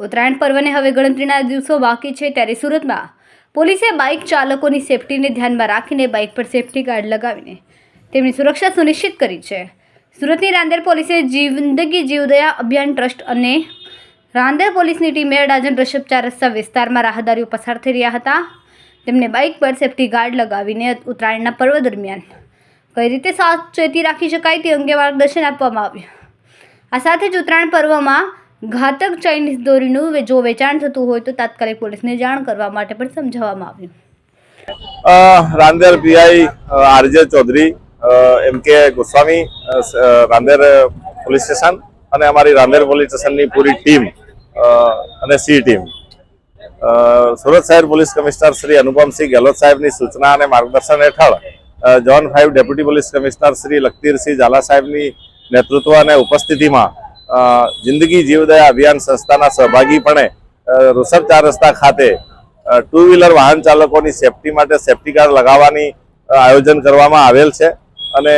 ઉત્તરાયણ પર્વને હવે ગણતરીના દિવસો બાકી છે ત્યારે સુરતમાં પોલીસે બાઇક ચાલકોની સેફટીને ધ્યાનમાં રાખીને બાઇક પર સેફટી ગાર્ડ લગાવીને તેમની સુરક્ષા સુનિશ્ચિત કરી છે. સુરતની રાંદેર પોલીસે જિંદગી જીવદયા અભિયાન ટ્રસ્ટ અને રાંદેર પોલીસની ટીમે અડાજણ રશબ ચાર રસ્તા વિસ્તારમાં રાહદારીઓ પસાર થઈ રહ્યા હતા. તેમને બાઇક પર સેફટી ગાર્ડ લગાવીને ઉત્તરાયણના પર્વ દરમિયાન કઈ રીતે સાવચેતી રાખી શકાય તે અંગે માર્ગદર્શન આપવામાં આવ્યું. આ સાથે જ ઉત્તરાયણ પર્વમાં ઘાતક ચાઇનીઝ દોરીનું જો વેચાણ થતું હોય તો તાત્કાલિક પોલીસને જાણ કરવા માટે પણ સમજાવવામાં આવ્યું. Rander PI RJ Chaudhary M K Goswami Rander police station અને અમારી રાંદેર પોલીસ સ્ટેશનની પૂરી ટીમ અને સી ટીમ. સુરત શહેર પોલીસ કમિશનર શ્રી અનુપમસિંહ ગેહલોત સાહેબની સૂચના અને માર્ગદર્શન હેઠળ zone five deputy police commissioner Shri Lakhtirsinh Zala સાહેબની નેતૃત્વ અને ઉપસ્થિતિમાં જિંદગી જીવદયા અભિયાન સંસ્થાના સહભાગીપણે ઋષભ ચાર રસ્તા ખાતે ટુ વ્હીલર વાહન ચાલકોની સેફટી માટે સેફટી કાર્ડ લગાવવાની આયોજન કરવામાં આવેલ છે. અને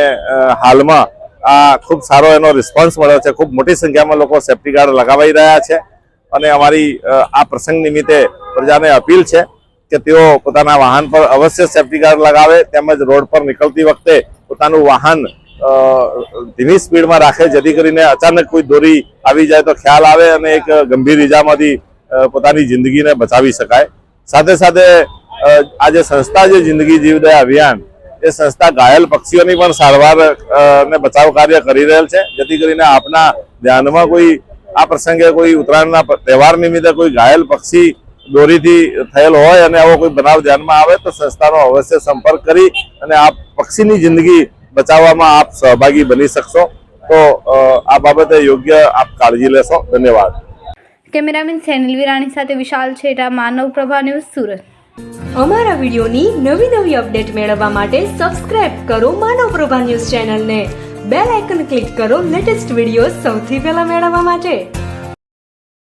હાલમાં આ ખૂબ સારો એનો રિસ્પોન્સ મળ્યો છે. ખૂબ મોટી સંખ્યામાં લોકો સેફટી ગાર્ડ લગાવાઈ રહ્યા છે. અને અમારી આ પ્રસંગ નિમિત્તે પ્રજાને અપીલ છે કે તેઓ પોતાના વાહન પર અવશ્ય સેફટી ગાર્ડ લગાવે તેમજ રોડ પર નીકળતી વખતે પોતાનું વાહન ધીમી સ્પીડમાં રાખે, જેથી કરીને અચાનક કોઈ દોરી આવી જાય તો ખ્યાલ આવે અને એક ગંભીર ઈજામાંથી પોતાની જિંદગીને બચાવી શકાય. સાથે સાથે આ જે સંસ્થા જે જિંદગી જીવદયા અભિયાન, એ સંસ્થા ઘાયલ પક્ષીઓની પણ સારવાર ને બચાવ કાર્ય કરી રહેલ છે. જેથી કરીને આપના ધ્યાનમાં કોઈ, આ પ્રસંગે કોઈ ઉત્તરાયણના તહેવાર નિમિત્તે કોઈ ઘાયલ પક્ષી દોરીથી થયેલ હોય અને આવો કોઈ બનાવ ધ્યાનમાં આવે તો સંસ્થાનો અવશ્ય સંપર્ક કરી અને આ પક્ષીની જિંદગી બચાવવામાં આપ સહભાગી બની શકશો. તો આ બાબતે યોગ્ય આપ કાળજી લેશો. ધન્યવાદ. કેમેરામેન સેનિલ વિરાણી સાથે વિશાલ છેટા માનવ પ્રભા ન્યૂઝ સુરત. અમારા વિડીયોની નવી નવી અપડેટ મેળવવા માટે સબસ્ક્રાઇબ કરો માનવ પ્રભા ન્યૂઝ ચેનલને. બેલ આઇકન ક્લિક કરો લેટેસ્ટ વીડિયો સૌથી પહેલા મેળવવા માટે.